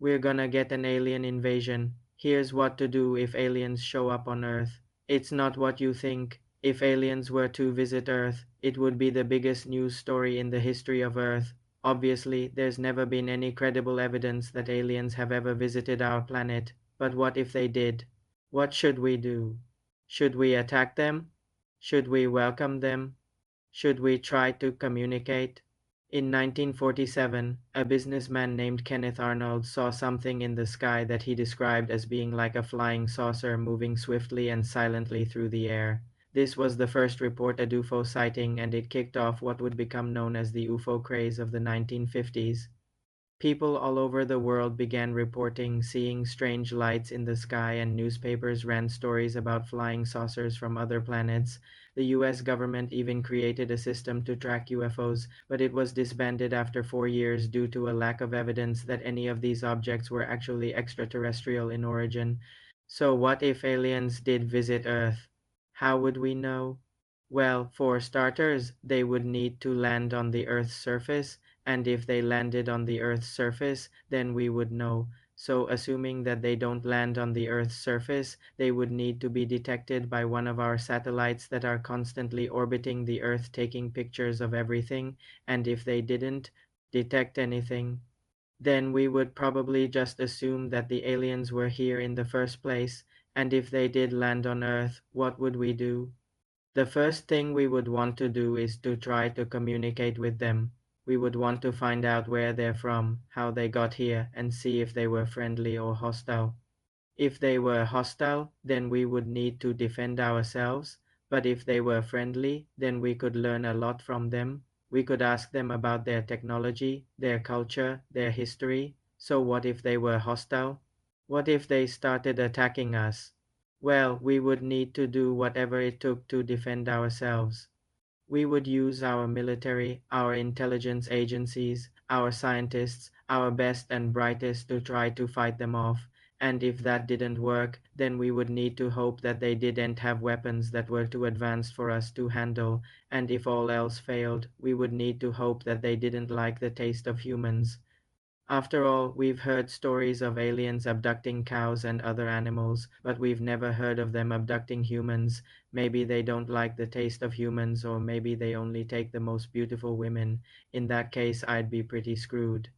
We're gonna get an alien invasion. Here's what to do if aliens show up on Earth. It's not what you think. If aliens were to visit Earth, it would be the biggest news story in the history of Earth. Obviously, there's never been any credible evidence that aliens have ever visited our planet. But what if they did? What should we do? Should we attack them? Should we welcome them? Should we try to communicate? In 1947, a businessman named Kenneth Arnold saw something in the sky that he described as being like a flying saucer moving swiftly and silently through the air. This was the first reported UFO sighting and it kicked off what would become known as the UFO craze of the 1950s. People all over the world began reporting seeing strange lights in the sky, and newspapers ran stories about flying saucers from other planets. The US government even created a system to track UFOs, but it was disbanded after four years due to a lack of evidence that any of these objects were actually extraterrestrial in origin. So, what if aliens did visit Earth? How would we know? Well, for starters, they would need to land on the Earth's surface and if they landed on the Earth's surface, then we would know. So, assuming that they don't land on the Earth's surface, they would need to be detected by one of our satellites that are constantly orbiting the Earth taking pictures of everything, and if they didn't detect anything, then we would probably just assume that the aliens were here in the first place, and if they did land on Earth, what would we do? The first thing we would want to do is to try to communicate with them we would want to find out where they're from, how they got here, and see if they were friendly or hostile. If they were hostile, then we would need to defend ourselves, but if they were friendly, then we could learn a lot from them. We could ask them about their technology, their culture, their history. So what if they were hostile? What if they started attacking us? Well, we would need to do whatever it took to defend ourselves we would use our military, our intelligence agencies, our scientists, our best and brightest to try to fight them off. And if that didn't work, then we would need to hope that they didn't have weapons that were too advanced for us to handle. And if all else failed, we would need to hope that they didn't like the taste of humans. After all, we've heard stories of aliens abducting cows and other animals, but we've never heard of them abducting humans. Maybe they don't like the taste of humans, or maybe they only take the most beautiful women. In that case, I'd be pretty screwed.